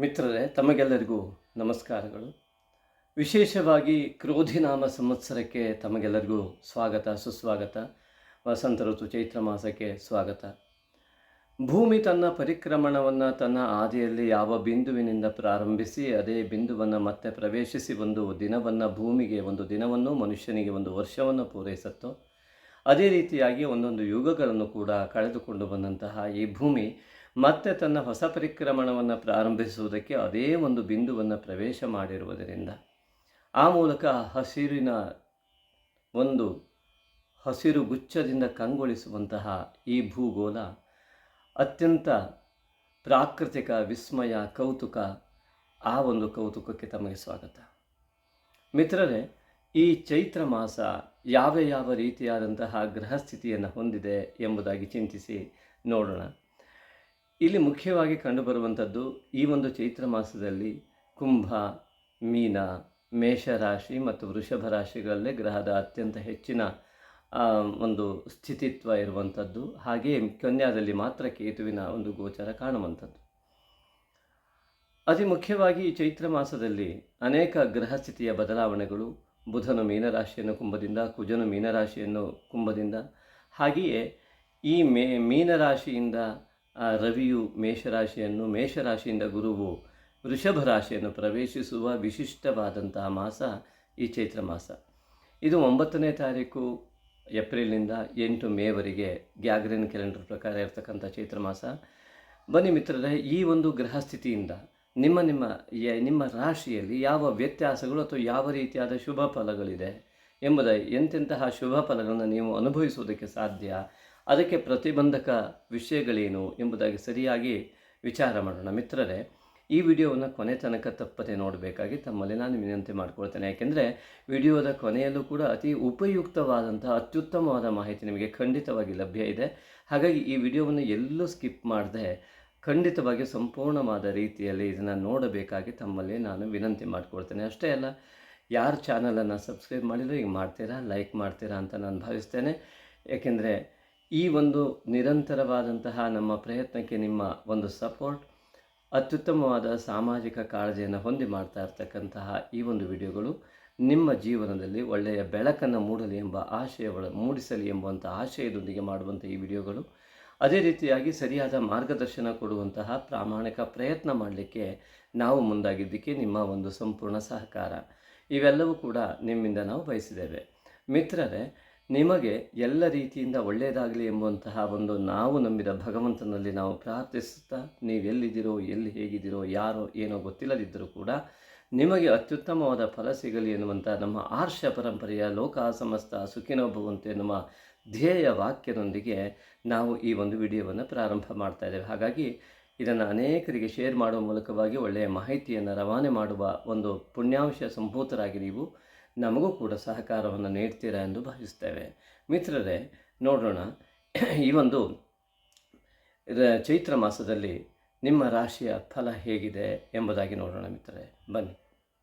ಮಿತ್ರರೇ, ತಮಗೆಲ್ಲರಿಗೂ ನಮಸ್ಕಾರಗಳು. ವಿಶೇಷವಾಗಿ ಕ್ರೋಧಿನಾಮ ಸಂವತ್ಸರಕ್ಕೆ ತಮಗೆಲ್ಲರಿಗೂ ಸ್ವಾಗತ, ಸುಸ್ವಾಗತ. ವಸಂತ ಋತು, ಚೈತ್ರ ಮಾಸಕ್ಕೆ ಸ್ವಾಗತ. ಭೂಮಿ ತನ್ನ ಪರಿಕ್ರಮಣವನ್ನು ತನ್ನ ಆದಿಯಲ್ಲಿ ಯಾವ ಬಿಂದುವಿನಿಂದ ಪ್ರಾರಂಭಿಸಿ, ಅದೇ ಬಿಂದುವನ್ನು ಮತ್ತೆ ಪ್ರವೇಶಿಸಿ ಒಂದು ದಿನವನ್ನು, ಭೂಮಿಗೆ ಒಂದು ದಿನವನ್ನು, ಮನುಷ್ಯನಿಗೆ ಒಂದು ವರ್ಷವನ್ನು ಪೂರೈಸುತ್ತೋ, ಅದೇ ರೀತಿಯಾಗಿ ಒಂದೊಂದು ಯುಗಗಳನ್ನು ಕೂಡ ಕಳೆದುಕೊಂಡು ಬಂದಂತಹ ಈ ಭೂಮಿ ಮತ್ತೆ ತನ್ನ ಹೊಸ ಪರಿಕ್ರಮಣವನ್ನು ಪ್ರಾರಂಭಿಸುವುದಕ್ಕೆ ಅದೇ ಒಂದು ಬಿಂದುವನ್ನು ಪ್ರವೇಶ ಮಾಡಿರುವುದರಿಂದ ಆ ಮೂಲಕ ಹಸಿರಿನ ಒಂದು ಹಸಿರು ಗುಚ್ಛದಿಂದ ಕಂಗೊಳಿಸುವಂತಹ ಈ ಭೂಗೋಳ ಅತ್ಯಂತ ಪ್ರಾಕೃತಿಕ, ವಿಸ್ಮಯ, ಕೌತುಕ, ಆ ಒಂದು ಕೌತುಕಕ್ಕೆ ತಮಗೆ ಸ್ವಾಗತ. ಮಿತ್ರರೇ, ಈ ಚೈತ್ರ ಮಾಸ ಯಾವ ಯಾವ ರೀತಿಯಾದಂತಹ ಗ್ರಹಸ್ಥಿತಿಯನ್ನು ಹೊಂದಿದೆ ಎಂಬುದಾಗಿ ಚಿಂತಿಸಿ ನೋಡೋಣ. ಇಲ್ಲಿ ಮುಖ್ಯವಾಗಿ ಕಂಡುಬರುವಂಥದ್ದು ಈ ಒಂದು ಚೈತ್ರ ಮಾಸದಲ್ಲಿ ಕುಂಭ, ಮೀನ, ಮೇಷರಾಶಿ ಮತ್ತು ವೃಷಭ ರಾಶಿಗಳಲ್ಲೇ ಗ್ರಹದ ಅತ್ಯಂತ ಹೆಚ್ಚಿನ ಒಂದು ಸ್ಥಿತಿತ್ವ ಇರುವಂಥದ್ದು. ಹಾಗೆಯೇ ಕನ್ಯಾದಲ್ಲಿ ಮಾತ್ರ ಕೇತುವಿನ ಒಂದು ಗೋಚರ ಕಾಣುವಂಥದ್ದು. ಅತಿ ಮುಖ್ಯವಾಗಿ ಈ ಚೈತ್ರ ಮಾಸದಲ್ಲಿ ಅನೇಕ ಗ್ರಹ ಸ್ಥಿತಿಯ ಬದಲಾವಣೆಗಳು, ಬುಧನು ಮೀನರಾಶಿಯನ್ನು ಕುಂಭದಿಂದ, ಕುಜನು ಮೀನರಾಶಿಯನ್ನು ಕುಂಭದಿಂದ. ಹಾಗೆಯೇ ಈ ಮೇ, ಮೀನರಾಶಿಯಿಂದ ಆ, ರವಿಯು ಮೇಷರಾಶಿಯನ್ನು ಮೇಷರಾಶಿಯಿಂದ ಗುರುವು ವೃಷಭ ರಾಶಿಯನ್ನು ಪ್ರವೇಶಿಸುವ ವಿಶಿಷ್ಟವಾದಂತಹ ಮಾಸ ಈ ಚೈತ್ರ ಮಾಸ. ಇದು ಒಂಬತ್ತನೇ ತಾರೀಕು ಏಪ್ರಿಲ್ನಿಂದ ಎಂಟು ಮೇವರೆಗೆ ಗ್ಯಾಗ್ರಿನ್ ಕ್ಯಾಲೆಂಡರ್ ಪ್ರಕಾರ ಇರತಕ್ಕಂಥ ಚೈತ್ರ ಮಾಸ. ಬನ್ನಿ ಮಿತ್ರರೇ ಈ ಒಂದು ಗ್ರಹ ಸ್ಥಿತಿಯಿಂದ ನಿಮ್ಮ ನಿಮ್ಮ ನಿಮ್ಮ ರಾಶಿಯಲ್ಲಿ ಯಾವ ವ್ಯತ್ಯಾಸಗಳು ಅಥವಾ ಯಾವ ರೀತಿಯಾದ ಶುಭ ಫಲಗಳಿದೆ ಎಂಬುದ ಎಂತೆಂತಹ ಶುಭ ಫಲಗಳನ್ನು ನೀವು ಅನುಭವಿಸುವುದಕ್ಕೆ ಸಾಧ್ಯ? ಅದಕ್ಕೆ ಪ್ರತಿಬಂಧಕ ವಿಷಯಗಳೇನು ಎಂಬುದಾಗಿ ಸರಿಯಾಗಿ ವಿಚಾರ ಮಾಡೋಣ. ಮಿತ್ರರೇ, ಈ ವಿಡಿಯೋವನ್ನು ಕೊನೆ ತನಕ ತಪ್ಪದೆ ನೋಡಬೇಕಾಗಿ ತಮ್ಮಲ್ಲಿ ನಾನು ವಿನಂತಿ ಮಾಡಿಕೊಳ್ತೇನೆ. ಯಾಕೆಂದರೆ, ವಿಡಿಯೋದ ಕೊನೆಯಲ್ಲೂ ಕೂಡ ಅತಿ ಉಪಯುಕ್ತವಾದಂತಹ ಅತ್ಯುತ್ತಮವಾದ ಮಾಹಿತಿ ನಿಮಗೆ ಖಂಡಿತವಾಗಿ ಲಭ್ಯ ಇದೆ. ಹಾಗಾಗಿ ಈ ವಿಡಿಯೋವನ್ನು ಎಲ್ಲೂ ಸ್ಕಿಪ್ ಮಾಡದೆ ಖಂಡಿತವಾಗಿ ಸಂಪೂರ್ಣವಾದ ರೀತಿಯಲ್ಲಿ ಇದನ್ನು ನೋಡಬೇಕಾಗಿ ತಮ್ಮಲ್ಲಿ ನಾನು ವಿನಂತಿ ಮಾಡಿಕೊಳ್ತೇನೆ. ಅಷ್ಟೇ ಅಲ್ಲ, ಯಾರು ಚಾನಲನ್ನು ಸಬ್ಸ್ಕ್ರೈಬ್ ಮಾಡಿದ್ರು ಈಗ ಮಾಡ್ತೀರಾ ಲೈಕ್ ಮಾಡ್ತೀರಾ ಅಂತ ನಾನು ಭಾವಿಸ್ತೇನೆ. ಏಕೆಂದರೆ ಈ ಒಂದು ನಿರಂತರವಾದಂತಹ ನಮ್ಮ ಪ್ರಯತ್ನಕ್ಕೆ ನಿಮ್ಮ ಒಂದು ಸಪೋರ್ಟ್, ಅತ್ಯುತ್ತಮವಾದ ಸಾಮಾಜಿಕ ಕಾಳಜಿಯನ್ನು ಹೊಂದಿ ಮಾಡ್ತಾ ಇರ್ತಕ್ಕಂತಹ ಈ ಒಂದು ವಿಡಿಯೋಗಳು ನಿಮ್ಮ ಜೀವನದಲ್ಲಿ ಒಳ್ಳೆಯ ಬೆಳಕನ್ನು ಮೂಡಲಿ ಎಂಬ ಆಶಯ ಮೂಡಿಸಲಿ ಎಂಬುವಂಥ ಆಶಯದೊಂದಿಗೆ ಮಾಡುವಂಥ ಈ ವಿಡಿಯೋಗಳು. ಅದೇ ರೀತಿಯಾಗಿ ಸರಿಯಾದ ಮಾರ್ಗದರ್ಶನ ಕೊಡುವಂತಹ ಪ್ರಾಮಾಣಿಕ ಪ್ರಯತ್ನ ಮಾಡಲಿಕ್ಕೆ ನಾವು ಮುಂದಾಗಿದ್ದಕ್ಕೆ ನಿಮ್ಮ ಒಂದು ಸಂಪೂರ್ಣ ಸಹಕಾರ. ಇವೆಲ್ಲವೂ ಕೂಡ ನಿಮ್ಮಿಂದ ನಾವು ಬಯಸಿದ್ದೇವೆ. ಮಿತ್ರರೇ ನಿಮಗೆ ಎಲ್ಲ ರೀತಿಯಿಂದ ಒಳ್ಳೆಯದಾಗಲಿ ಎಂಬಂತಹ ಒಂದು ನಾವು ನಂಬಿದ ಭಗವಂತನಲ್ಲಿ ನಾವು ಪ್ರಾರ್ಥಿಸುತ್ತಾ ನೀವು ಎಲ್ಲಿದ್ದೀರೋ, ಎಲ್ಲಿ ಹೇಗಿದ್ದೀರೋ, ಯಾರೋ, ಏನೋ ಗೊತ್ತಿಲ್ಲದಿದ್ದರೂ ಕೂಡ ನಿಮಗೆ ಅತ್ಯುತ್ತಮವಾದ ಫಲ ಸಿಗಲಿ ಎನ್ನುವಂಥ ನಮ್ಮ ಆರ್ಷ ಪರಂಪರೆಯ ಲೋಕ ಸಮಸ್ತ ಸುಖಿನೋ ನಮ್ಮ ಧ್ಯೇಯ ವಾಕ್ಯದೊಂದಿಗೆ ನಾವು ಈ ಒಂದು ವಿಡಿಯೋವನ್ನು ಪ್ರಾರಂಭ ಮಾಡ್ತಾ ಇದ್ದೇವೆ. ಹಾಗಾಗಿ ಇದನ್ನು ಅನೇಕರಿಗೆ ಶೇರ್ ಮಾಡುವ ಮೂಲಕವಾಗಿ ಒಳ್ಳೆಯ ಮಾಹಿತಿಯನ್ನು ರವಾನೆ ಮಾಡುವ ಒಂದು ಪುಣ್ಯಾಂಶ ಸಂಭೂತರಾಗಿ ನೀವು ನಮಗೂ ಕೂಡ ಸಹಕಾರವನ್ನು ನೀಡ್ತೀರಾ ಎಂದು ಭಾವಿಸ್ತೇವೆ. ಮಿತ್ರರೇ, ನೋಡೋಣ. ಈ ಒಂದು ಚೈತ್ರ ಮಾಸದಲ್ಲಿ ನಿಮ್ಮ ರಾಶಿಯ ಫಲ ಹೇಗಿದೆ ಎಂಬುದಾಗಿ ನೋಡೋಣ ಮಿತ್ರರೇ. ಬನ್ನಿ.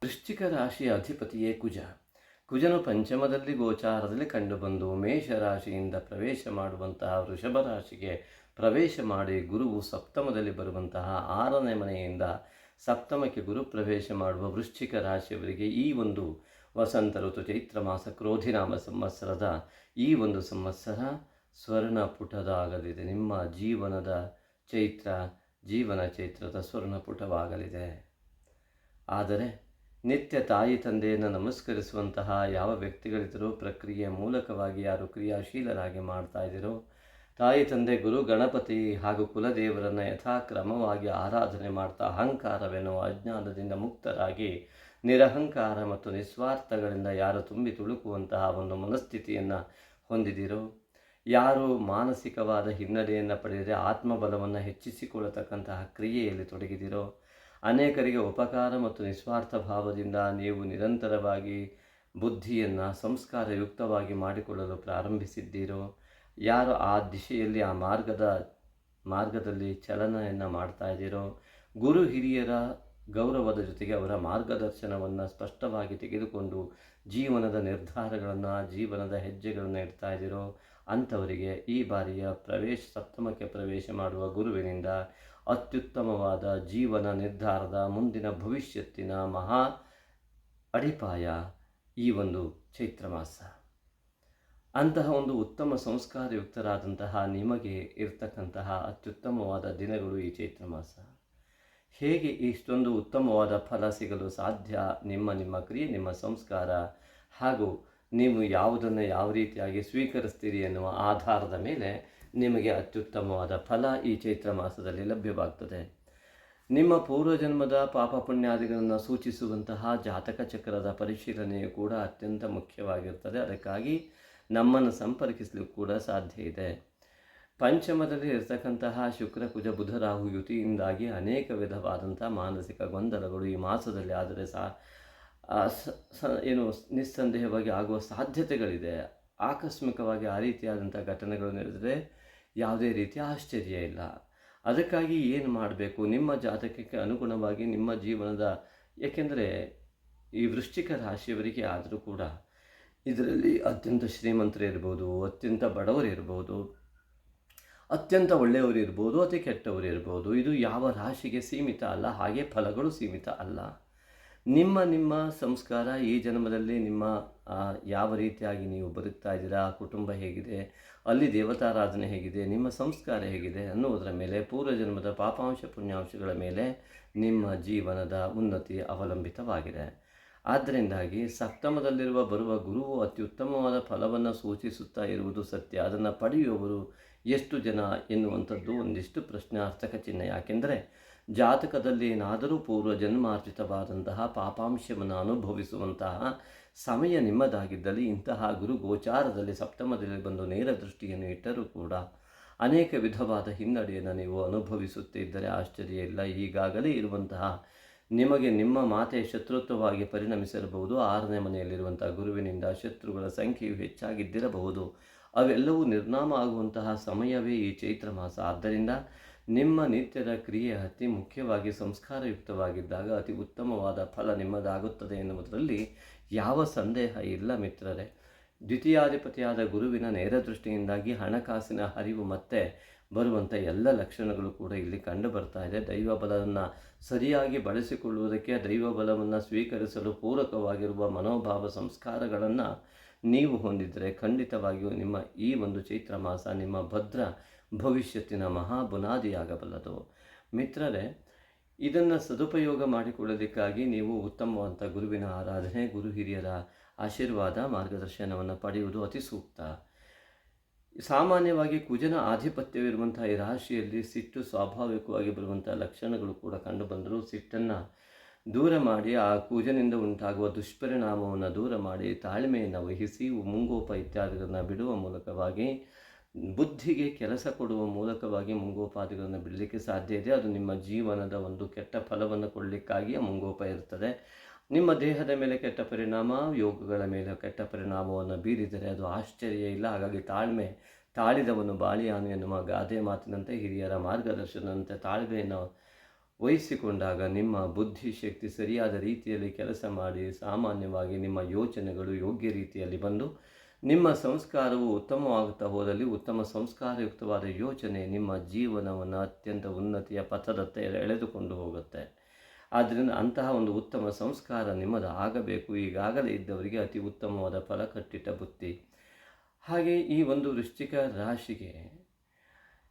ವೃಶ್ಚಿಕ ರಾಶಿಯ ಅಧಿಪತಿಯೇ ಕುಜ. ಕುಜನು ಪಂಚಮದಲ್ಲಿ ಗೋಚಾರದಲ್ಲಿ ಕಂಡುಬಂದು ಮೇಷ ರಾಶಿಯಿಂದ ಪ್ರವೇಶ ಮಾಡುವಂತಹ ವೃಷಭ ರಾಶಿಗೆ ಪ್ರವೇಶ ಮಾಡಿ ಗುರುವು ಸಪ್ತಮದಲ್ಲಿ ಬರುವಂತಹ ಆರನೇ ಮನೆಯಿಂದ ಸಪ್ತಮಕ್ಕೆ ಗುರು ಪ್ರವೇಶ ಮಾಡುವ ವೃಶ್ಚಿಕ ರಾಶಿಯವರಿಗೆ ಈ ಒಂದು ವಸಂತ ಋತು ಚೈತ್ರ ಮಾಸ ಕ್ರೋಧಿನಾಮ ಸಂವತ್ಸರದ ಈ ಒಂದು ಸಂವತ್ಸರ ಸ್ವರ್ಣ ಪುಟದಾಗಲಿದೆ ನಿಮ್ಮ ಜೀವನದ ಚೈತ್ರ, ಜೀವನ ಚೈತ್ರದ ಸ್ವರ್ಣ ಪುಟವಾಗಲಿದೆ ಆದರೆ ನಿತ್ಯ ತಾಯಿ ತಂದೆಯನ್ನು ನಮಸ್ಕರಿಸುವಂತಹ ಯಾವ ವ್ಯಕ್ತಿಗಳಿದ್ದರೂ ಪ್ರಕ್ರಿಯೆಯ ಮೂಲಕವಾಗಿ ಯಾರು ಕ್ರಿಯಾಶೀಲರಾಗಿ ಮಾಡ್ತಾ ಇದ್ದೀರೋ, ತಾಯಿ ತಂದೆ ಗುರು, ಗಣಪತಿ ಹಾಗೂ ಕುಲದೇವರನ್ನು ಯಥಾಕ್ರಮವಾಗಿ ಆರಾಧನೆ ಮಾಡ್ತಾ ಅಹಂಕಾರವೆನ್ನುವ ಅಜ್ಞಾನದಿಂದ ಮುಕ್ತರಾಗಿ ನಿರಹಂಕಾರ ಮತ್ತು ನಿಸ್ವಾರ್ಥಗಳಿಂದ ಯಾರು ತುಂಬಿ ತುಳುಕುವಂತಹ ಒಂದು ಮನಸ್ಥಿತಿಯನ್ನು ಹೊಂದಿದಿರೋ, ಯಾರು ಮಾನಸಿಕವಾದ ಹಿನ್ನಡೆಯನ್ನು ಪಡೆದರೆ ಆತ್ಮಬಲವನ್ನು ಹೆಚ್ಚಿಸಿಕೊಳ್ಳತಕ್ಕಂತಹ ಕ್ರಿಯೆಯಲ್ಲಿ ತೊಡಗಿದಿರೋ, ಅನೇಕರಿಗೆ ಉಪಕಾರ ಮತ್ತು ನಿಸ್ವಾರ್ಥ ಭಾವದಿಂದ ನೀವು ನಿರಂತರವಾಗಿ ಬುದ್ಧಿಯನ್ನು ಸಂಸ್ಕಾರಯುಕ್ತವಾಗಿ ಮಾಡಿಕೊಳ್ಳಲು ಪ್ರಾರಂಭಿಸಿದ್ದೀರೋ, ಯಾರು ಆ ದಿಶೆಯಲ್ಲಿ, ಆ ಮಾರ್ಗದ, ಮಾರ್ಗದಲ್ಲಿ ಚಲನೆಯನ್ನು ಮಾಡ್ತಾ ಇದ್ದೀರೋ, ಗುರು ಹಿರಿಯರ ಗೌರವದ ಜೊತೆಗೆ ಅವರ ಮಾರ್ಗದರ್ಶನವನ್ನು ಸ್ಪಷ್ಟವಾಗಿ ತೆಗೆದುಕೊಂಡು ಜೀವನದ ನಿರ್ಧಾರಗಳನ್ನು, ಜೀವನದ ಹೆಜ್ಜೆಗಳನ್ನು ಇಡ್ತಾ ಇದ್ದೀರೋ ಅಂಥವರಿಗೆ ಈ ಬಾರಿಯ ಪ್ರವೇಶ, ಸಪ್ತಮಕ್ಕೆ ಪ್ರವೇಶ ಮಾಡುವ ಗುರುವಿನಿಂದ ಅತ್ಯುತ್ತಮವಾದ ಜೀವನ ನಿರ್ಧಾರದ ಮುಂದಿನ ಭವಿಷ್ಯತ್ತಿನ ಮಹಾ ಅಡಿಪಾಯ ಈ ಒಂದು ಚೈತ್ರ ಮಾಸ ಅಂತಹ ಒಂದು ಉತ್ತಮ ಸಂಸ್ಕಾರಯುಕ್ತರಾದಂತಹ ನಿಮಗೆ ಇರ್ತಕ್ಕಂತಹ ಅತ್ಯುತ್ತಮವಾದ ದಿನಗಳು ಈ ಚೈತ್ರ ಮಾಸ ಹೇಗೆ ಇಷ್ಟೊಂದು ಉತ್ತಮವಾದ ಫಲ ಸಿಗಲು ಸಾಧ್ಯ? ನಿಮ್ಮ ನಿಮ್ಮ ಕ್ರಿಯೆ, ನಿಮ್ಮ ಸಂಸ್ಕಾರ ಹಾಗೂ ನೀವು ಯಾವುದನ್ನು ಯಾವ ರೀತಿಯಾಗಿ ಸ್ವೀಕರಿಸ್ತೀರಿ ಎನ್ನುವ ಆಧಾರದ ಮೇಲೆ ನಿಮಗೆ ಅತ್ಯುತ್ತಮವಾದ ಫಲ ಈ ಚೈತ್ರ ಮಾಸದಲ್ಲಿ ಲಭ್ಯವಾಗ್ತದೆ. ನಿಮ್ಮ ಪೂರ್ವಜನ್ಮದ ಪಾಪ ಪುಣ್ಯಾದಿಗಳನ್ನು ಸೂಚಿಸುವಂತಹ ಜಾತಕ ಚಕ್ರದ ಪರಿಶೀಲನೆಯು ಕೂಡ ಅತ್ಯಂತ ಮುಖ್ಯವಾಗಿರ್ತದೆ. ಅದಕ್ಕಾಗಿ ನಮ್ಮನ್ನು ಸಂಪರ್ಕಿಸಲು ಕೂಡ ಸಾಧ್ಯ ಇದೆ. ಪಂಚಮದಲ್ಲಿ ಇರತಕ್ಕಂತಹ ಶುಕ್ರ, ಕುಜ, ಬುಧ, ರಾಹು ಯುತಿಯಿಂದಾಗಿ ಅನೇಕ ವಿಧವಾದಂಥ ಮಾನಸಿಕ ಗೊಂದಲಗಳು ಈ ಮಾಸದಲ್ಲಿ ಆದರೆ ಸಹ ಏನು ನಿಸ್ಸಂದೇಹವಾಗಿ ಆಗುವ ಸಾಧ್ಯತೆಗಳಿದೆ. ಆಕಸ್ಮಿಕವಾಗಿ ಆ ರೀತಿಯಾದಂಥ ಘಟನೆಗಳು ನಡೆದರೆ ಯಾವುದೇ ರೀತಿಯ ಆಶ್ಚರ್ಯ ಇಲ್ಲ. ಅದಕ್ಕಾಗಿ ಏನು ಮಾಡಬೇಕು? ನಿಮ್ಮ ಜಾತಕಕ್ಕೆ ಅನುಗುಣವಾಗಿ ನಿಮ್ಮ ಜೀವನದ, ಏಕೆಂದರೆ ಈ ವೃಶ್ಚಿಕ ರಾಶಿಯವರಿಗೆ ಆದರೂ ಕೂಡ ಇದರಲ್ಲಿ ಅತ್ಯಂತ ಶ್ರೀಮಂತರು ಇರ್ಬೋದು, ಅತ್ಯಂತ ಬಡವರು ಇರ್ಬೋದು ಅತ್ಯಂತ ಒಳ್ಳೆಯವರು ಇರ್ಬೋದು, ಅತಿ ಕೆಟ್ಟವರು ಇರ್ಬೋದು, ಇದು ಯಾವ ರಾಶಿಗೆ ಸೀಮಿತ ಅಲ್ಲ, ಹಾಗೆ ಫಲಗಳು ಸೀಮಿತ ಅಲ್ಲ. ನಿಮ್ಮ ನಿಮ್ಮ ಸಂಸ್ಕಾರ ಈ ಜನ್ಮದಲ್ಲಿ ನಿಮ್ಮ ಯಾವ ರೀತಿಯಾಗಿ ನೀವು ಬದುಕ್ತಾ ಇದ್ದೀರಾ, ಕುಟುಂಬ ಹೇಗಿದೆ, ಅಲ್ಲಿ ದೇವತಾರಾಧನೆ ಹೇಗಿದೆ, ನಿಮ್ಮ ಸಂಸ್ಕಾರ ಹೇಗಿದೆ ಅನ್ನುವುದರ ಮೇಲೆ, ಪೂರ್ವ ಜನ್ಮದ ಪಾಪಾಂಶ ಪುಣ್ಯಾಂಶಗಳ ಮೇಲೆ ನಿಮ್ಮ ಜೀವನದ ಉನ್ನತಿ ಅವಲಂಬಿತವಾಗಿದೆ. ಆದ್ದರಿಂದಾಗಿ ಸಪ್ತಮದಲ್ಲಿರುವ ಬರುವ ಗುರುವು ಅತ್ಯುತ್ತಮವಾದ ಫಲವನ್ನು ಸೂಚಿಸುತ್ತಾ ಇರುವುದು ಸತ್ಯ. ಅದನ್ನು ಪಡೆಯುವವರು ಎಷ್ಟು ಜನ ಎನ್ನುವಂಥದ್ದು ಒಂದಿಷ್ಟು ಪ್ರಶ್ನಾರ್ಥಕ ಚಿಹ್ನೆ. ಯಾಕೆಂದರೆ ಜಾತಕದಲ್ಲಿ ಏನಾದರೂ ಪೂರ್ವ ಜನ್ಮಾರ್ಜಿತವಾದಂತಹ ಪಾಪಾಂಶವನ್ನು ಅನುಭವಿಸುವಂತಹ ಸಮಯ ನಿಮ್ಮದಾಗಿದ್ದಲ್ಲಿ ಇಂತಹ ಗುರು ಗೋಚಾರದಲ್ಲಿ ಸಪ್ತಮದಲ್ಲಿ ಬಂದು ನೇರ ದೃಷ್ಟಿಯನ್ನು ಇಟ್ಟರೂ ಕೂಡ ಅನೇಕ ವಿಧವಾದ ಹಿನ್ನಡೆಯನ್ನು ನೀವು ಅನುಭವಿಸುತ್ತಿದ್ದರೆ ಆಶ್ಚರ್ಯ ಇಲ್ಲ. ಈಗಾಗಲೇ ಇರುವಂತಹ ನಿಮಗೆ ನಿಮ್ಮ ಮಾತೆ ಶತ್ರುತ್ವವಾಗಿ ಪರಿಣಮಿಸಿರಬಹುದು. ಆರನೇ ಮನೆಯಲ್ಲಿರುವಂಥ ಗುರುವಿನಿಂದ ಶತ್ರುಗಳ ಸಂಖ್ಯೆಯು ಹೆಚ್ಚಾಗಿದ್ದಿರಬಹುದು. ಅವೆಲ್ಲವೂ ನಿರ್ನಾಮ ಆಗುವಂತಹ ಸಮಯವೇ ಈ ಚೈತ್ರ ಮಾಸ. ಆದ್ದರಿಂದ ನಿಮ್ಮ ನಿತ್ಯದ ಕ್ರಿಯೆ ಅತಿ ಮುಖ್ಯವಾಗಿ ಸಂಸ್ಕಾರಯುಕ್ತವಾಗಿದ್ದಾಗ ಅತಿ ಉತ್ತಮವಾದ ಫಲ ನಿಮ್ಮದಾಗುತ್ತದೆ ಎನ್ನುವುದರಲ್ಲಿ ಯಾವ ಸಂದೇಹ ಇಲ್ಲ ಮಿತ್ರರೇ. ದ್ವಿತೀಯಾಧಿಪತಿಯಾದ ಗುರುವಿನ ನೇರ ದೃಷ್ಟಿಯಿಂದಾಗಿ ಹಣಕಾಸಿನ ಹರಿವು ಮತ್ತೆ ಬರುವಂಥ ಎಲ್ಲ ಲಕ್ಷಣಗಳು ಕೂಡ ಇಲ್ಲಿ ಕಂಡು ಬರ್ತಾ ಇದೆ. ದೈವ ಬಲವನ್ನು ಸರಿಯಾಗಿ ಬಳಸಿಕೊಳ್ಳುವುದಕ್ಕೆ ದೈವ ಬಲವನ್ನು ಸ್ವೀಕರಿಸಲು ಪೂರಕವಾಗಿರುವ ಮನೋಭಾವ ಸಂಸ್ಕಾರಗಳನ್ನು ನೀವು ಹೊಂದಿದರೆ ಖಂಡಿತವಾಗಿಯೂ ನಿಮ್ಮ ಈ ಒಂದು ಚೈತ್ರ ಮಾಸ ನಿಮ್ಮ ಭದ್ರ ಭವಿಷ್ಯತ್ತಿನ ಮಹಾ ಬುನಾದಿಯಾಗಬಲ್ಲದು ಮಿತ್ರರೇ, ಇದನ್ನು ಸದುಪಯೋಗ ಮಾಡಿಕೊಳ್ಳೋದಕ್ಕಾಗಿ ನೀವು ಉತ್ತಮವಾದಂಥ ಗುರುವಿನ ಆರಾಧನೆ, ಗುರು ಹಿರಿಯರ ಆಶೀರ್ವಾದ, ಮಾರ್ಗದರ್ಶನವನ್ನು ಪಡೆಯುವುದು ಅತಿ ಸೂಕ್ತ. ಸಾಮಾನ್ಯವಾಗಿ ಕುಜನ ಆಧಿಪತ್ಯವಿರುವಂತಹ ಈ ರಾಶಿಯಲ್ಲಿ ಸಿಟ್ಟು ಸ್ವಾಭಾವಿಕವಾಗಿ ಬರುವಂಥ ಲಕ್ಷಣಗಳು ಕೂಡ ಕಂಡುಬಂದರೂ ಸಿಟ್ಟನ್ನು ದೂರ ಮಾಡಿ ಆ ಕೂಜನಿಂದ ಉಂಟಾಗುವ ದುಷ್ಪರಿಣಾಮವನ್ನು ದೂರ ಮಾಡಿ ತಾಳ್ಮೆಯನ್ನು ವಹಿಸಿ, ಮುಂಗೋಪ ಇತ್ಯಾದಿಗಳನ್ನು ಬಿಡುವ ಮೂಲಕವಾಗಿ, ಬುದ್ಧಿಗೆ ಕೆಲಸ ಕೊಡುವ ಮೂಲಕವಾಗಿ ಮುಂಗೋಪಾದಿಗಳನ್ನು ಬಿಡಲಿಕ್ಕೆ ಸಾಧ್ಯ ಇದೆ. ಅದು ನಿಮ್ಮ ಜೀವನದ ಒಂದು ಕೆಟ್ಟ ಫಲವನ್ನು ಕೊಡಲಿಕ್ಕಾಗಿ ಮುಂಗೋಪ ಇರ್ತದೆ. ನಿಮ್ಮ ದೇಹದ ಮೇಲೆ ಕೆಟ್ಟ ಪರಿಣಾಮ, ಯೋಗಗಳ ಮೇಲೆ ಕೆಟ್ಟ ಪರಿಣಾಮವನ್ನು ಬೀರಿದರೆ ಅದು ಆಶ್ಚರ್ಯ ಇಲ್ಲ. ಹಾಗಾಗಿ ತಾಳ್ಮೆ, ತಾಳಿದವನು ಬಾಳಿಯಾನು ಎನ್ನುವ ಗಾದೆ ಮಾತಿನಂತೆ ಹಿರಿಯರ ಮಾರ್ಗದರ್ಶನದಂತೆ ತಾಳ್ಮೆಯನ್ನು ವಹಿಸಿಕೊಂಡಾಗ ನಿಮ್ಮ ಬುದ್ಧಿ ಶಕ್ತಿ ಸರಿಯಾದ ರೀತಿಯಲ್ಲಿ ಕೆಲಸ ಮಾಡಿ ಸಾಮಾನ್ಯವಾಗಿ ನಿಮ್ಮ ಯೋಚನೆಗಳು ಯೋಗ್ಯ ರೀತಿಯಲ್ಲಿ ಬಂದು ನಿಮ್ಮ ಸಂಸ್ಕಾರವು ಉತ್ತಮವಾಗುತ್ತಾ ಹೋದಲ್ಲಿ ಉತ್ತಮ ಸಂಸ್ಕಾರಯುಕ್ತವಾದ ಯೋಚನೆ ನಿಮ್ಮ ಜೀವನವನ್ನು ಅತ್ಯಂತ ಉನ್ನತಿಯ ಪಥದತ್ತ ಎಳೆದುಕೊಂಡು ಹೋಗುತ್ತೆ. ಆದ್ದರಿಂದ ಅಂತಹ ಒಂದು ಉತ್ತಮ ಸಂಸ್ಕಾರ ನಿಮ್ಮದು ಆಗಬೇಕು. ಈಗಾಗಲೇ ಇದ್ದವರಿಗೆ ಅತಿ ಉತ್ತಮವಾದ ಫಲ ಕಟ್ಟಿಟ್ಟ ಬುತ್ತಿ ಹಾಗೆ ಈ ಒಂದು ವೃಶ್ಚಿಕ ರಾಶಿಗೆ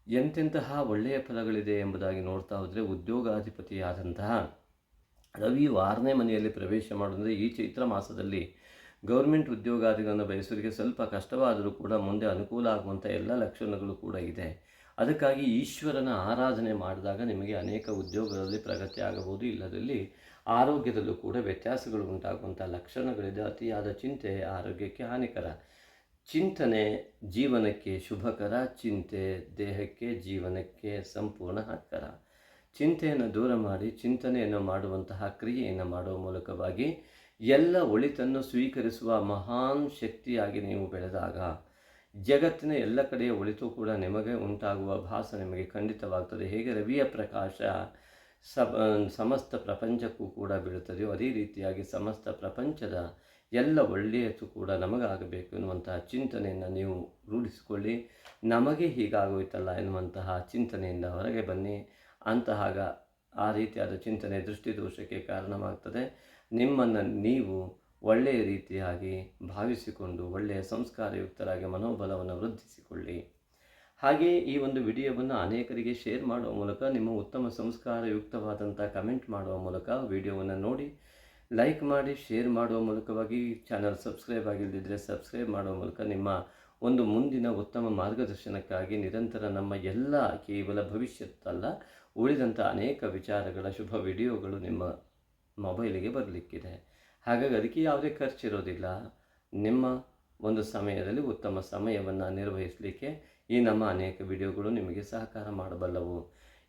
ಎಂತೆಂತಹ ಒಳ್ಳೆಯ ಫಲಗಳಿದೆ ಎಂಬುದಾಗಿ ನೋಡ್ತಾ ಹೋದರೆ ಉದ್ಯೋಗಾಧಿಪತಿಯಾದಂತಹ ರವಿ ಆರನೇ ಮನೆಯಲ್ಲಿ ಪ್ರವೇಶ ಮಾಡೋದ್ರೆ ಈ ಚೈತ್ರ ಮಾಸದಲ್ಲಿ ಗೌರ್ಮೆಂಟ್ ಉದ್ಯೋಗಾದಿಗಳನ್ನು ಬಯಸೋರಿಗೆ ಸ್ವಲ್ಪ ಕಷ್ಟವಾದರೂ ಕೂಡ ಮುಂದೆ ಅನುಕೂಲ ಆಗುವಂಥ ಎಲ್ಲ ಲಕ್ಷಣಗಳು ಕೂಡ ಇದೆ. ಅದಕ್ಕಾಗಿ ಈಶ್ವರನ ಆರಾಧನೆ ಮಾಡಿದಾಗ ನಿಮಗೆ ಅನೇಕ ಉದ್ಯೋಗಗಳಲ್ಲಿ ಪ್ರಗತಿ ಆಗಬಹುದು. ಇಲ್ಲದಲ್ಲಿ ಆರೋಗ್ಯದಲ್ಲೂ ಕೂಡ ವ್ಯತ್ಯಾಸಗಳು ಉಂಟಾಗುವಂಥ ಲಕ್ಷಣಗಳಿದೆ. ಅತಿಯಾದ ಚಿಂತೆ ಆರೋಗ್ಯಕ್ಕೆ ಹಾನಿಕರ. ಚಿಂತನೆ ಜೀವನಕ್ಕೆ ಶುಭಕರ, ಚಿಂತೆ ದೇಹಕ್ಕೆ ಜೀವನಕ್ಕೆ ಸಂಪೂರ್ಣ ಹಕ್ಕರ. ಚಿಂತೆಯನ್ನು ದೂರ ಮಾಡಿ, ಚಿಂತನೆಯನ್ನು ಮಾಡುವಂತಹ ಕ್ರಿಯೆಯನ್ನು ಮಾಡುವ ಮೂಲಕವಾಗಿ ಎಲ್ಲ ಒಳಿತನ್ನು ಸ್ವೀಕರಿಸುವ ಮಹಾನ್ ಶಕ್ತಿಯಾಗಿ ನೀವು ಬೆಳೆದಾಗ ಜಗತ್ತಿನ ಎಲ್ಲ ಕಡೆಯ ಒಳಿತು ಕೂಡ ನಿಮಗೆ ಉಂಟಾಗುವ ಭಾಸ ನಿಮಗೆ ಖಂಡಿತವಾಗ್ತದೆ. ಹೇಗೆ ರವಿಯ ಪ್ರಕಾಶ ಸಮಸ್ತ ಪ್ರಪಂಚಕ್ಕೂ ಕೂಡ ಬೀಳುತ್ತದೆಯೋ ಅದೇ ರೀತಿಯಾಗಿ ಸಮಸ್ತ ಪ್ರಪಂಚದ ಎಲ್ಲ ಒಳ್ಳೆಯದು ಕೂಡ ನಮಗಾಗಬೇಕು ಎನ್ನುವಂತಹ ಚಿಂತನೆಯನ್ನು ನೀವು ರೂಢಿಸಿಕೊಳ್ಳಿ. ನಮಗೆ ಹೀಗಾಗೋಯ್ತಲ್ಲ ಎನ್ನುವಂತಹ ಚಿಂತನೆಯಿಂದ ಹೊರಗೆ ಬನ್ನಿ. ಅಂತಹಾಗ ಆ ರೀತಿಯಾದ ಚಿಂತನೆ ದೃಷ್ಟಿದೋಷಕ್ಕೆ ಕಾರಣವಾಗ್ತದೆ. ನಿಮ್ಮನ್ನು ನೀವು ಒಳ್ಳೆಯ ರೀತಿಯಾಗಿ ಭಾವಿಸಿಕೊಂಡು ಒಳ್ಳೆಯ ಸಂಸ್ಕಾರಯುಕ್ತರಾಗಿ ಮನೋಬಲವನ್ನು ವೃದ್ಧಿಸಿಕೊಳ್ಳಿ. ಹಾಗೆಯೇ ಈ ಒಂದು ವಿಡಿಯೋವನ್ನು ಅನೇಕರಿಗೆ ಶೇರ್ ಮಾಡುವ ಮೂಲಕ, ನಿಮ್ಮ ಉತ್ತಮ ಸಂಸ್ಕಾರಯುಕ್ತವಾದಂಥ ಕಮೆಂಟ್ ಮಾಡುವ ಮೂಲಕ ವಿಡಿಯೋವನ್ನು ನೋಡಿ ಲೈಕ್ ಮಾಡಿ ಶೇರ್ ಮಾಡುವ ಮೂಲಕವಾಗಿ ಚಾನಲ್ ಸಬ್ಸ್ಕ್ರೈಬ್ ಆಗಿಲ್ಲದಿದ್ದರೆ ಸಬ್ಸ್ಕ್ರೈಬ್ ಮಾಡುವ ಮೂಲಕ ನಿಮ್ಮ ಒಂದು ಮುಂದಿನ ಉತ್ತಮ ಮಾರ್ಗದರ್ಶನಕ್ಕಾಗಿ ನಿರಂತರ ನಮ್ಮ ಎಲ್ಲ ಕೇವಲ ಭವಿಷ್ಯತ್ತಲ್ಲ ಉಳಿದಂಥ ಅನೇಕ ವಿಚಾರಗಳ ಶುಭ ವಿಡಿಯೋಗಳು ನಿಮ್ಮ ಮೊಬೈಲಿಗೆ ಬರಲಿಕ್ಕಿದೆ. ಹಾಗಾಗಿ ಅದಕ್ಕೆ ಯಾವುದೇ ಖರ್ಚಿರೋದಿಲ್ಲ ನಿಮ್ಮ ಒಂದು ಸಮಯದಲ್ಲಿ ಉತ್ತಮ ಸಮಯವನ್ನು ನಿರ್ವಹಿಸಲಿಕ್ಕೆ ಈ ನಮ್ಮ ಅನೇಕ ವಿಡಿಯೋಗಳು ನಿಮಗೆ ಸಹಕಾರ ಮಾಡಬಲ್ಲವು.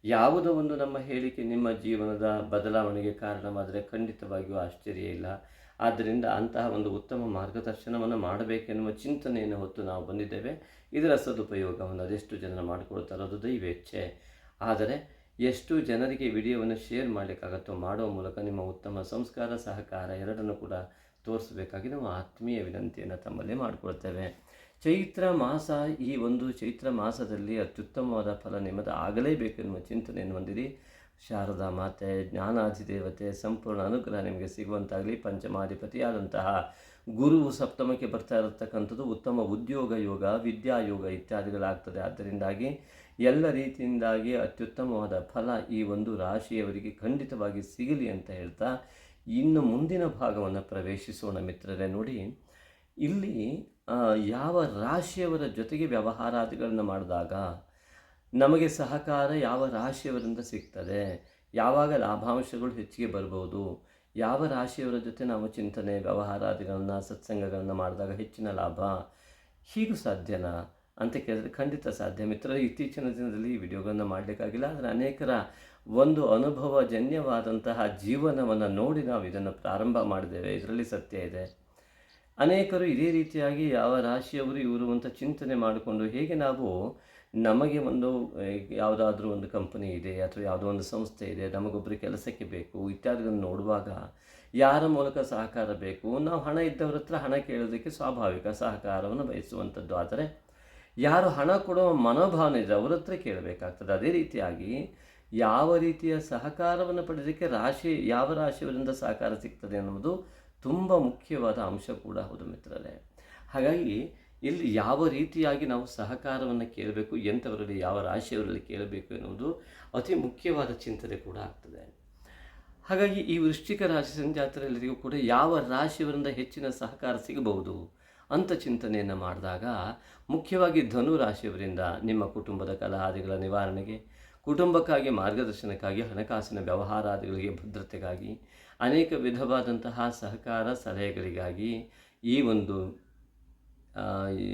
ಯಾವುದೋ ಒಂದು ನಮ್ಮ ಹೇಳಿಕೆ ನಿಮ್ಮ ಜೀವನದ ಬದಲಾವಣೆಗೆ ಕಾರಣವಾದರೆ ಖಂಡಿತವಾಗಿಯೂ ಆಶ್ಚರ್ಯ ಇಲ್ಲ. ಆದ್ದರಿಂದ ಅಂತಹ ಒಂದು ಉತ್ತಮ ಮಾರ್ಗದರ್ಶನವನ್ನು ಮಾಡಬೇಕೆನ್ನುವ ಚಿಂತನೆಯನ್ನು ಹೊತ್ತು ನಾವು ಬಂದಿದ್ದೇವೆ. ಇದರ ಸದುಪಯೋಗವನ್ನು ಅದೆಷ್ಟು ಜನ ಮಾಡಿಕೊಳ್ತಾರೋ ಅದು ದೈವೇಚ್ಛೆ. ಆದರೆ ಎಷ್ಟು ಜನರಿಗೆ ವಿಡಿಯೋವನ್ನು ಶೇರ್ ಮಾಡಲಿಕ್ಕಾಗತ್ತೋ ಮಾಡುವ ಮೂಲಕ ನಿಮ್ಮ ಉತ್ತಮ ಸಂಸ್ಕಾರ, ಸಹಕಾರ ಎರಡನ್ನೂ ಕೂಡ ತೋರಿಸಬೇಕಾಗಿ ನಾವು ಆತ್ಮೀಯ ವಿನಂತಿಯನ್ನು ತಮ್ಮಲ್ಲಿ ಮಾಡಿಕೊಳ್ತೇವೆ ಚೈತ್ರ ಮಾಸ ಈ ಒಂದು ಚೈತ್ರ ಮಾಸದಲ್ಲಿ ಅತ್ಯುತ್ತಮವಾದ ಫಲ ನಿಮ್ಮದು ಆಗಲೇಬೇಕೆನ್ನುವ ಚಿಂತನೆಯನ್ನು ಹೊಂದಿರಿ. ಶಾರದಾ ಮಾತೆ, ಜ್ಞಾನಾಧಿದೇವತೆ, ಸಂಪೂರ್ಣ ಅನುಗ್ರಹ ನಿಮಗೆ ಸಿಗುವಂತಾಗಲಿ. ಪಂಚಮಾಧಿಪತಿಯಾದಂತಹ ಗುರುವು ಸಪ್ತಮಕ್ಕೆ ಬರ್ತಾ ಇರತಕ್ಕಂಥದ್ದು ಉತ್ತಮ ಉದ್ಯೋಗ ಯೋಗ ವಿದ್ಯಾಯೋಗ ಇತ್ಯಾದಿಗಳಾಗ್ತದೆ. ಆದ್ದರಿಂದಾಗಿ ಎಲ್ಲ ರೀತಿಯಿಂದಾಗಿ ಅತ್ಯುತ್ತಮವಾದ ಫಲ ಈ ಒಂದು ರಾಶಿಯವರಿಗೆ ಖಂಡಿತವಾಗಿ ಸಿಗಲಿ ಅಂತ ಹೇಳ್ತಾ ಇನ್ನು ಮುಂದಿನ ಭಾಗವನ್ನು ಪ್ರವೇಶಿಸೋಣ ಮಿತ್ರರೇ. ನೋಡಿ, ಇಲ್ಲಿ ಯಾವ ರಾಶಿಯವರ ಜೊತೆಗೆ ವ್ಯವಹಾರಾದಿಗಳನ್ನು ಮಾಡಿದಾಗ ನಮಗೆ ಸಹಕಾರ ಯಾವ ರಾಶಿಯವರಿಂದ ಸಿಗ್ತದೆ? ಯಾವಾಗ ಲಾಭಾಂಶಗಳು ಹೆಚ್ಚಿಗೆ ಬರ್ಬೋದು? ಯಾವ ರಾಶಿಯವರ ಜೊತೆ ನಾವು ಚಿಂತನೆ, ವ್ಯವಹಾರಾದಿಗಳನ್ನು, ಸತ್ಸಂಗಗಳನ್ನು ಮಾಡಿದಾಗ ಹೆಚ್ಚಿನ ಲಾಭ? ಹೀಗೂ ಸಾಧ್ಯನಾ? ಅಂತ ಕೇಳಿದ್ರೆ ಖಂಡಿತ ಸಾಧ್ಯ. ಮಿತ್ರ ಇತ್ತೀಚಿನ ದಿನದಲ್ಲಿ ಈ ವಿಡಿಯೋಗಳನ್ನು ಮಾಡಲಿಕ್ಕಾಗಿಲ್ಲ, ಆದರೆ ಅನೇಕರ ಒಂದು ಅನುಭವಜನ್ಯವಾದಂತಹ ಜೀವನವನ್ನು ನೋಡಿ ನಾವು ಇದನ್ನು ಪ್ರಾರಂಭ ಮಾಡಿದ್ದೇವೆ. ಇದರಲ್ಲಿ ಸತ್ಯ ಇದೆ. ಅನೇಕರು ಇದೇ ರೀತಿಯಾಗಿ ಯಾವ ರಾಶಿಯವರು ಇವರು ಅಂತ ಚಿಂತನೆ ಮಾಡಿಕೊಂಡು ಹೇಗೆ ನಾವು ನಮಗೆ ಒಂದು ಯಾವುದಾದ್ರೂ ಒಂದು ಕಂಪನಿ ಇದೆ ಅಥವಾ ಯಾವುದೋ ಒಂದು ಸಂಸ್ಥೆ ಇದೆ ನಮಗೊಬ್ಬರು ಕೆಲಸಕ್ಕೆ ಬೇಕು ಇತ್ಯಾದಿಗಳನ್ನು ನೋಡುವಾಗ ಯಾರ ಮೂಲಕ ಸಹಕಾರ ಬೇಕು? ನಾವು ಹಣ ಇದ್ದವ್ರ ಹತ್ರ ಹಣ ಕೇಳೋದಕ್ಕೆ ಸ್ವಾಭಾವಿಕ ಸಹಕಾರವನ್ನು ಬಯಸುವಂಥದ್ದು. ಆದರೆ ಯಾರು ಹಣ ಕೊಡುವ ಮನೋಭಾವನೆ ಇದೆ, ಅವರ ಹತ್ರ ಕೇಳಬೇಕಾಗ್ತದೆ. ಅದೇ ರೀತಿಯಾಗಿ ಯಾವ ರೀತಿಯ ಸಹಕಾರವನ್ನು ಪಡೆಯೋದಕ್ಕೆ ರಾಶಿ, ಯಾವ ರಾಶಿಯವರಿಂದ ಸಹಕಾರ ಸಿಗ್ತದೆ ಅನ್ನೋದು ತುಂಬ ಮುಖ್ಯವಾದ ಅಂಶ ಕೂಡ ಹೌದು ಮಿತ್ರರೇ. ಹಾಗಾಗಿ ಇಲ್ಲಿ ಯಾವ ರೀತಿಯಾಗಿ ನಾವು ಸಹಕಾರವನ್ನು ಕೇಳಬೇಕು, ಎಂಥವರಲ್ಲಿ ಯಾವ ರಾಶಿಯವರಲ್ಲಿ ಕೇಳಬೇಕು ಎನ್ನುವುದು ಅತಿ ಮುಖ್ಯವಾದ ಚಿಂತನೆ ಕೂಡ ಆಗ್ತದೆ. ಹಾಗಾಗಿ ಈ ವೃಶ್ಚಿಕ ರಾಶಿ ಸಂಜಾತರೆಲ್ಲರಿಗೂ ಕೂಡ ಯಾವ ರಾಶಿಯವರಿಂದ ಹೆಚ್ಚಿನ ಸಹಕಾರ ಸಿಗಬಹುದು ಅಂತ ಚಿಂತನೆಯನ್ನು ಮಾಡಿದಾಗ, ಮುಖ್ಯವಾಗಿ ಧನು ರಾಶಿಯವರಿಂದ ನಿಮ್ಮ ಕುಟುಂಬದ ಕಲಹಾದಿಗಳ ನಿವಾರಣೆಗೆ, ಕುಟುಂಬಕ್ಕಾಗಿ ಮಾರ್ಗದರ್ಶನಕ್ಕಾಗಿ ಹಣಕಾಸಿನ ವ್ಯವಹಾರಾದಿಗಳಿಗೆ ಭದ್ರತೆಗಾಗಿ ಅನೇಕ ವಿಧವಾದಂತಹ ಸಹಕಾರ ಸಲಹೆಗಳಿಗಾಗಿ ಈ ಒಂದು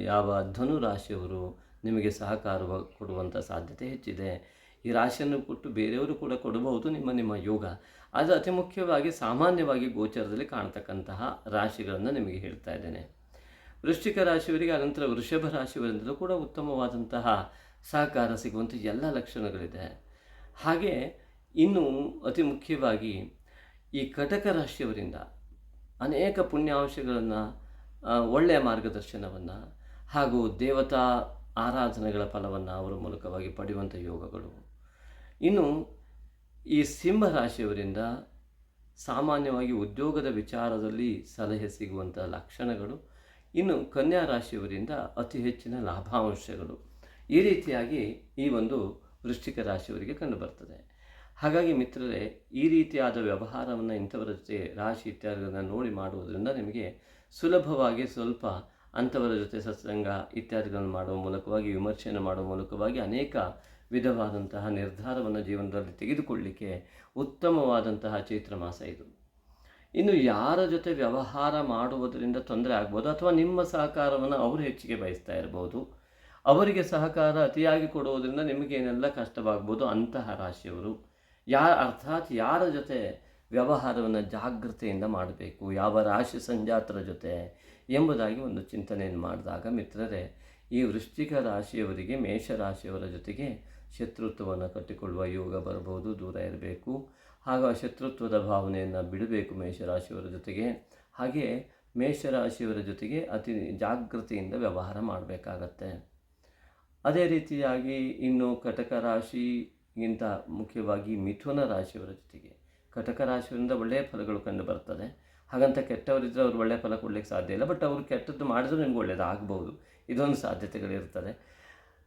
ಯಾವ ಧನು ರಾಶಿಯವರು ನಿಮಗೆ ಸಹಕಾರ ಕೊಡುವಂಥ ಸಾಧ್ಯತೆ ಹೆಚ್ಚಿದೆ. ಈ ರಾಶಿಯನ್ನು ಕೊಟ್ಟು ಬೇರೆಯವರು ಕೂಡ ಕೊಡಬಹುದು ನಿಮ್ಮ ನಿಮ್ಮ ಯೋಗ. ಅದು ಅತಿ ಮುಖ್ಯವಾಗಿ ಸಾಮಾನ್ಯವಾಗಿ ಗೋಚರದಲ್ಲಿ ಕಾಣ್ತಕ್ಕಂತಹ ರಾಶಿಗಳನ್ನು ನಿಮಗೆ ಹೇಳ್ತಾ ಇದ್ದೇನೆ. ವೃಶ್ಚಿಕ ರಾಶಿಯವರಿಗೆ ಅನಂತರ ವೃಷಭ ರಾಶಿಯವರಿಂದಲೂ ಕೂಡ ಉತ್ತಮವಾದಂತಹ ಸಹಕಾರ ಸಿಗುವಂಥ ಎಲ್ಲ ಲಕ್ಷಣಗಳಿದೆ. ಹಾಗೆ ಇನ್ನು ಅತಿ ಮುಖ್ಯವಾಗಿ ಈ ಕಟಕ ರಾಶಿಯವರಿಂದ ಅನೇಕ ಪುಣ್ಯಾಂಶಗಳನ್ನು ಒಳ್ಳೆಯ ಮಾರ್ಗದರ್ಶನವನ್ನು ಹಾಗೂ ದೇವತಾ ಆರಾಧನೆಗಳ ಫಲವನ್ನು ಅವರ ಮೂಲಕವಾಗಿ ಪಡೆಯುವಂಥ ಯೋಗಗಳು. ಇನ್ನು ಈ ಸಿಂಹ ರಾಶಿಯವರಿಂದ ಸಾಮಾನ್ಯವಾಗಿ ಉದ್ಯೋಗದ ವಿಚಾರದಲ್ಲಿ ಸಲಹೆ ಸಿಗುವಂಥ ಲಕ್ಷಣಗಳು, ಇನ್ನು ಕನ್ಯಾ ರಾಶಿಯವರಿಂದ ಅತಿ ಹೆಚ್ಚಿನ ಲಾಭಾಂಶಗಳು. ಈ ರೀತಿಯಾಗಿ ಈ ಒಂದು ವೃಶ್ಚಿಕ ರಾಶಿಯವರಿಗೆ ಕಂಡುಬರ್ತದೆ ಹಾಗಾಗಿ ಮಿತ್ರರೇ, ಈ ರೀತಿಯಾದ ವ್ಯವಹಾರವನ್ನು ಇಂಥವರ ಜೊತೆ ರಾಶಿ ಇತ್ಯಾದಿಗಳನ್ನು ನೋಡಿ ಮಾಡುವುದರಿಂದ ನಿಮಗೆ ಸುಲಭವಾಗಿ ಸ್ವಲ್ಪ ಅಂಥವರ ಜೊತೆ ಸತ್ಸಂಗ ಇತ್ಯಾದಿಗಳನ್ನು ಮಾಡುವ ಮೂಲಕವಾಗಿ, ವಿಮರ್ಶೆಯನ್ನು ಮಾಡುವ ಮೂಲಕವಾಗಿ ಅನೇಕ ವಿಧವಾದಂತಹ ನಿರ್ಧಾರವನ್ನು ಜೀವನದಲ್ಲಿ ತೆಗೆದುಕೊಳ್ಳಲಿಕ್ಕೆ ಉತ್ತಮವಾದಂತಹ ಚೈತ್ರ ಮಾಸ ಇದು. ಇನ್ನು ಯಾರ ಜೊತೆ ವ್ಯವಹಾರ ಮಾಡುವುದರಿಂದ ತೊಂದರೆ ಆಗ್ಬೋದು ಅಥವಾ ನಿಮ್ಮ ಸಹಕಾರವನ್ನು ಅವರು ಹೆಚ್ಚಿಗೆ ಬಯಸ್ತಾ ಇರ್ಬೋದು, ಅವರಿಗೆ ಸಹಕಾರ ಅತಿಯಾಗಿ ಕೊಡುವುದರಿಂದ ನಿಮಗೇನೆಲ್ಲ ಕಷ್ಟವಾಗ್ಬೋದು ಅಂತಹ ರಾಶಿಯವರು. ಯಾ ಅರ್ಥಾತ್ ಯಾರ ಜೊತೆ ವ್ಯವಹಾರವನ್ನು ಜಾಗೃತೆಯಿಂದ ಮಾಡಬೇಕು, ಯಾವ ರಾಶಿ ಸಂಜಾತರ ಜೊತೆ ಎಂಬುದಾಗಿ ಒಂದು ಚಿಂತನೆಯನ್ನು ಮಾಡಿದಾಗ ಮಿತ್ರರೇ, ಈ ವೃಶ್ಚಿಕ ರಾಶಿಯವರಿಗೆ ಮೇಷರಾಶಿಯವರ ಜೊತೆಗೆ ಶತ್ರುತ್ವವನ್ನು ಕಟ್ಟಿಕೊಳ್ಳುವ ಯೋಗ ಬರಬಹುದು, ದೂರ ಇರಬೇಕು. ಹಾಗೂ ಆ ಶತ್ರುತ್ವದ ಭಾವನೆಯನ್ನು ಬಿಡಬೇಕು ಮೇಷರಾಶಿಯವರ ಜೊತೆಗೆ. ಹಾಗೆ ಮೇಷರಾಶಿಯವರ ಜೊತೆಗೆ ಅತಿ ಜಾಗೃತಿಯಿಂದ ವ್ಯವಹಾರ ಮಾಡಬೇಕಾಗತ್ತೆ. ಅದೇ ರೀತಿಯಾಗಿ ಇನ್ನು ಕಟಕ ರಾಶಿ ಗಿಂತ ಮುಖ್ಯವಾಗಿ ಮಿಥುನ ರಾಶಿಯವರ ಜೊತೆಗೆ ಕಟಕ ರಾಶಿಯವರಿಂದ ಒಳ್ಳೆಯ ಫಲಗಳು ಕಂಡು ಬರ್ತದೆ. ಹಾಗಂತ ಕೆಟ್ಟವರಿದ್ದರೆ ಅವರು ಒಳ್ಳೆಯ ಫಲ ಕೊಡಲಿಕ್ಕೆ ಸಾಧ್ಯ ಇಲ್ಲ. ಬಟ್ ಅವರು ಕೆಟ್ಟದ್ದು ಮಾಡಿದ್ರು ನಿಮ್ಗೆ ಒಳ್ಳೆಯದಾಗಬಹುದು ಇದೊಂದು ಸಾಧ್ಯತೆಗಳಿರ್ತದೆ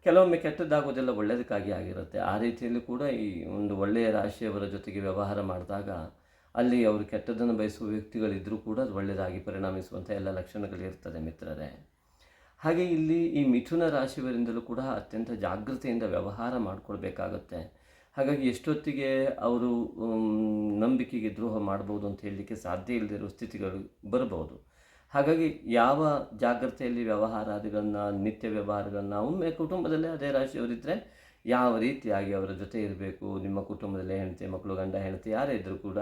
ಕೆಲವೊಮ್ಮೆ ಕೆಟ್ಟದ್ದಾಗೋದೆಲ್ಲ ಒಳ್ಳೆಯದಕ್ಕಾಗಿ ಆಗಿರುತ್ತೆ. ಆ ರೀತಿಯಲ್ಲಿ ಕೂಡ ಈ ಒಂದು ಒಳ್ಳೆಯ ರಾಶಿಯವರ ಜೊತೆಗೆ ವ್ಯವಹಾರ ಮಾಡಿದಾಗ ಅಲ್ಲಿ ಅವರು ಕೆಟ್ಟದ್ದನ್ನು ಬಯಸುವ ವ್ಯಕ್ತಿಗಳಿದ್ದರೂ ಕೂಡ ಅದು ಒಳ್ಳೆಯದಾಗಿ ಪರಿಣಮಿಸುವಂಥ ಎಲ್ಲ ಲಕ್ಷಣಗಳಿರ್ತದೆ ಮಿತ್ರರೇ. ಹಾಗೆ ಇಲ್ಲಿ ಈ ಮಿಥುನ ರಾಶಿಯವರಿಂದಲೂ ಕೂಡ ಅತ್ಯಂತ ಜಾಗೃತೆಯಿಂದ ವ್ಯವಹಾರ ಮಾಡಿಕೊಳ್ಬೇಕಾಗತ್ತೆ. ಹಾಗಾಗಿ ಎಷ್ಟೊತ್ತಿಗೆ ಅವರು ನಂಬಿಕೆಗೆ ದ್ರೋಹ ಮಾಡ್ಬೋದು ಅಂತ ಹೇಳಲಿಕ್ಕೆ ಸಾಧ್ಯ ಇಲ್ಲದಿರೋ ಸ್ಥಿತಿಗಳು ಬರಬಹುದು. ಹಾಗಾಗಿ ಯಾವ ಜಾಗ್ರತೆಯಲ್ಲಿ ವ್ಯವಹಾರಾದಿಗಳನ್ನ, ನಿತ್ಯ ವ್ಯವಹಾರಗಳನ್ನ, ಒಮ್ಮೆ ಕುಟುಂಬದಲ್ಲೇ ಅದೇ ರಾಶಿಯವರಿದ್ದರೆ ಯಾವ ರೀತಿಯಾಗಿ ಅವರ ಜೊತೆ ಇರಬೇಕು, ನಿಮ್ಮ ಕುಟುಂಬದಲ್ಲೇ ಹೆಂಡತಿ, ಮಕ್ಕಳು, ಗಂಡ, ಹೆಂಡತಿ, ಯಾರೇ ಇದ್ದರೂ ಕೂಡ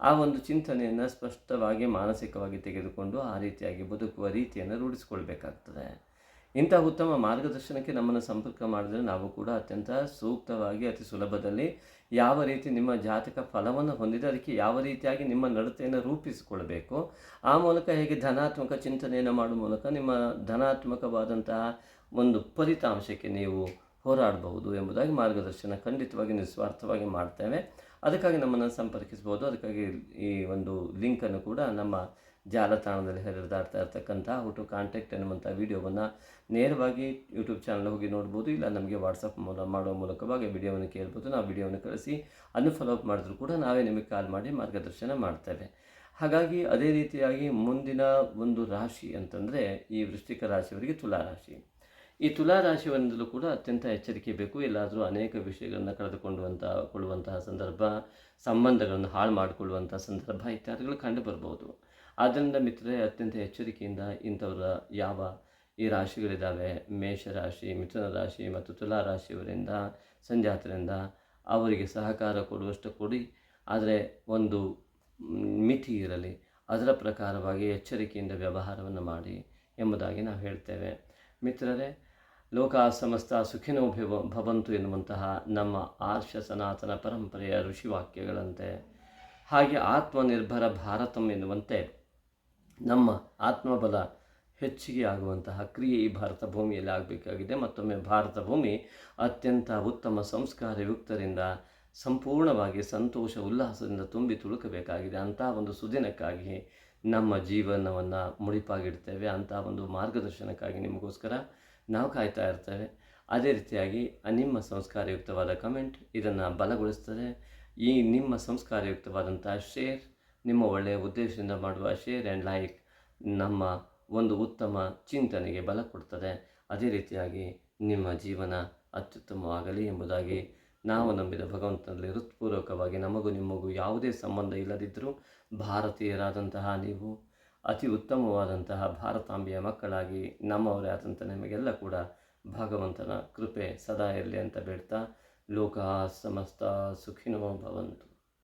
ಆ ಒಂದು ಚಿಂತನೆಯನ್ನು ಸ್ಪಷ್ಟವಾಗಿ ಮಾನಸಿಕವಾಗಿ ತೆಗೆದುಕೊಂಡು ಆ ರೀತಿಯಾಗಿ ಬದುಕುವ ರೀತಿಯನ್ನು ರೂಢಿಸಿಕೊಳ್ಬೇಕಾಗ್ತದೆ. ಇಂಥ ಉತ್ತಮ ಮಾರ್ಗದರ್ಶನಕ್ಕೆ ನಮ್ಮನ್ನು ಸಂಪರ್ಕ ಮಾಡಿದರೆ ನಾವು ಕೂಡ ಅತ್ಯಂತ ಸೂಕ್ತವಾಗಿ, ಅತಿ ಸುಲಭದಲ್ಲಿ ಯಾವ ರೀತಿ ನಿಮ್ಮ ಜಾತಕ ಫಲವನ್ನು ಹೊಂದಿದೆ, ಅದಕ್ಕೆ ಯಾವ ರೀತಿಯಾಗಿ ನಿಮ್ಮ ನಡತೆಯನ್ನು ರೂಪಿಸಿಕೊಳ್ಬೇಕು, ಆ ಮೂಲಕ ಹೇಗೆ ಧನಾತ್ಮಕ ಚಿಂತನೆಯನ್ನು ಮಾಡುವ ಮೂಲಕ ನಿಮ್ಮ ಧನಾತ್ಮಕವಾದಂತಹ ಒಂದು ಫಲಿತಾಂಶಕ್ಕೆ ನೀವು ಹೋರಾಡಬಹುದು ಎಂಬುದಾಗಿ ಮಾರ್ಗದರ್ಶನ ಖಂಡಿತವಾಗಿ ನಿಸ್ವಾರ್ಥವಾಗಿ ಮಾಡ್ತೇವೆ. ಅದಕ್ಕಾಗಿ ನಮ್ಮನ್ನು ಸಂಪರ್ಕಿಸ್ಬೋದು. ಅದಕ್ಕಾಗಿ ಈ ಒಂದು ಲಿಂಕನ್ನು ಕೂಡ ನಮ್ಮ ಜಾಲತಾಣದಲ್ಲಿ ಹರಿದಾಡ್ತಾ ಇರ್ತಕ್ಕಂಥ ಹೌ ಟು ಕಾಂಟ್ಯಾಕ್ಟ್ ಎನ್ನುವಂಥ ವಿಡಿಯೋವನ್ನು ನೇರವಾಗಿ ಯೂಟ್ಯೂಬ್ ಚಾನಲ್ ಹೋಗಿ ನೋಡ್ಬೋದು. ಇಲ್ಲ ನಮಗೆ ವಾಟ್ಸಪ್ ಮೂಲ, ಮಾಡುವ ಮೂಲಕವಾಗಿ ವಿಡಿಯೋವನ್ನು ಕೇಳ್ಬೋದು. ನಾವು ವಿಡಿಯೋವನ್ನು ಕಳಿಸಿ ಅದನ್ನು ಫಾಲೋಅಪ್ ಮಾಡಿದ್ರು ಕೂಡ ನಾವೇ ನಿಮಗೆ ಕಾಲ್ ಮಾಡಿ ಮಾರ್ಗದರ್ಶನ ಮಾಡ್ತೇವೆ. ಹಾಗಾಗಿ ಅದೇ ರೀತಿಯಾಗಿ ಮುಂದಿನ ಒಂದು ರಾಶಿ ಅಂತಂದರೆ ಈ ವೃಶ್ಚಿಕ ರಾಶಿಯವರಿಗೆ ತುಲಾ ರಾಶಿ. ಈ ತುಲಾ ರಾಶಿಯವರಿಂದಲೂ ಕೂಡ ಅತ್ಯಂತ ಎಚ್ಚರಿಕೆ ಬೇಕು. ಎಲ್ಲಾದರೂ ಅನೇಕ ವಿಷಯಗಳನ್ನು ಕಳೆದುಕೊಳ್ಳುವಂಥ ಕೊಳ್ಳುವಂತಹ ಸಂದರ್ಭ, ಸಂಬಂಧಗಳನ್ನು ಹಾಳು ಮಾಡಿಕೊಳ್ಳುವಂಥ ಸಂದರ್ಭ ಇತ್ಯಾದಿಗಳು ಕಂಡು ಬರ್ಬೋದು. ಆದ್ದರಿಂದ ಮಿತ್ರರೇ, ಅತ್ಯಂತ ಎಚ್ಚರಿಕೆಯಿಂದ ಇಂಥವರ ಯಾವ ಈ ರಾಶಿಗಳಿದ್ದಾವೆ ಮೇಷರಾಶಿ ಮಿಥುನ ರಾಶಿ ಮತ್ತು ತುಲಾ ರಾಶಿಯವರಿಂದ ಸಂಜಾತರಿಂದ ಅವರಿಗೆ ಸಹಕಾರ ಕೊಡುವಷ್ಟು ಕೊಡಿ. ಆದರೆ ಒಂದು ಮಿತಿ ಇರಲಿ, ಅದರ ಪ್ರಕಾರವಾಗಿ ಎಚ್ಚರಿಕೆಯಿಂದ ವ್ಯವಹಾರವನ್ನು ಮಾಡಿ ಎಂಬುದಾಗಿ ನಾವು ಹೇಳ್ತೇವೆ. ಮಿತ್ರರೇ ಲೋಕ ಸಮಸ್ತ ಸುಖಿನೋ ಭವ, ಭವಂತು ಎನ್ನುವಂತಹ ನಮ್ಮ ಆರ್ಷ ಸನಾತನ ಪರಂಪರೆಯ ಋಷಿವಾಕ್ಯಗಳಂತೆ. ಹಾಗೆ ಆತ್ಮನಿರ್ಭರ ಭಾರತಂ ಎನ್ನುವಂತೆ ನಮ್ಮ ಆತ್ಮಬಲ ಹೆಚ್ಚಿಗೆ ಆಗುವಂತಹ ಕ್ರಿಯೆ ಈ ಭಾರತ ಭೂಮಿಯಲ್ಲಿ ಆಗಬೇಕಾಗಿದೆ. ಮತ್ತೊಮ್ಮೆ ಭಾರತ ಭೂಮಿ ಅತ್ಯಂತ ಉತ್ತಮ ಸಂಸ್ಕಾರಯುಕ್ತರಿಂದ ಸಂಪೂರ್ಣವಾಗಿ ಸಂತೋಷ, ಉಲ್ಲಾಸದಿಂದ ತುಂಬಿ ತುಳುಕಬೇಕಾಗಿದೆ. ಅಂಥ ಒಂದು ಸುದಿನಕ್ಕಾಗಿ ನಮ್ಮ ಜೀವನವನ್ನು ಮುಡಿಪಾಗಿಡ್ತೇವೆ. ಅಂತಹ ಒಂದು ಮಾರ್ಗದರ್ಶನಕ್ಕಾಗಿ ನಿಮಗೋಸ್ಕರ ನಾವು ಕಾಯ್ತಾ ಇರ್ತೇವೆ. ಅದೇ ರೀತಿಯಾಗಿ ನಿಮ್ಮ ಸಂಸ್ಕಾರಯುಕ್ತವಾದ ಕಮೆಂಟ್ ಇದನ್ನು ಬಲಗೊಳಿಸ್ತದೆ. ಈ ನಿಮ್ಮ ಸಂಸ್ಕಾರಯುಕ್ತವಾದಂಥ ಶೇರ್ ನಿಮ್ಮ ಒಳ್ಳೆಯ ಉದ್ದೇಶದಿಂದ ಮಾಡುವ ಶೇರ್ ಆ್ಯಂಡ್ ಲೈಕ್ ನಮ್ಮ ಒಂದು ಉತ್ತಮ ಚಿಂತನೆಗೆ ಬಲ ಕೊಡ್ತದೆ. ಅದೇ ರೀತಿಯಾಗಿ ನಿಮ್ಮ ಜೀವನ ಅತ್ಯುತ್ತಮವಾಗಲಿ ಎಂಬುದಾಗಿ ನಾವು ನಂಬಿದ ಭಗವಂತನಲ್ಲಿ ಹೃತ್ಪೂರ್ವಕವಾಗಿ ನಮಗೂ ನಿಮಗೂ ಯಾವುದೇ ಸಂಬಂಧ ಇಲ್ಲದಿದ್ದರೂ ಭಾರತೀಯರಾದಂತಹ ನೀವು ಅತಿ ಉತ್ತಮವಾದಂತಹ ಭಾರತಾಂಬೆಯ ಮಕ್ಕಳಾಗಿ ನಮ್ಮವರೇ ಆದಂಥ ನಿಮಗೆಲ್ಲ ಕೂಡ ಭಗವಂತನ ಕೃಪೆ ಸದಾ ಇರಲಿ ಅಂತ ಬೇಡ್ತಾ, ಲೋಕ ಸಮಸ್ತ ಸುಖಿನೋ ಭವಂತು.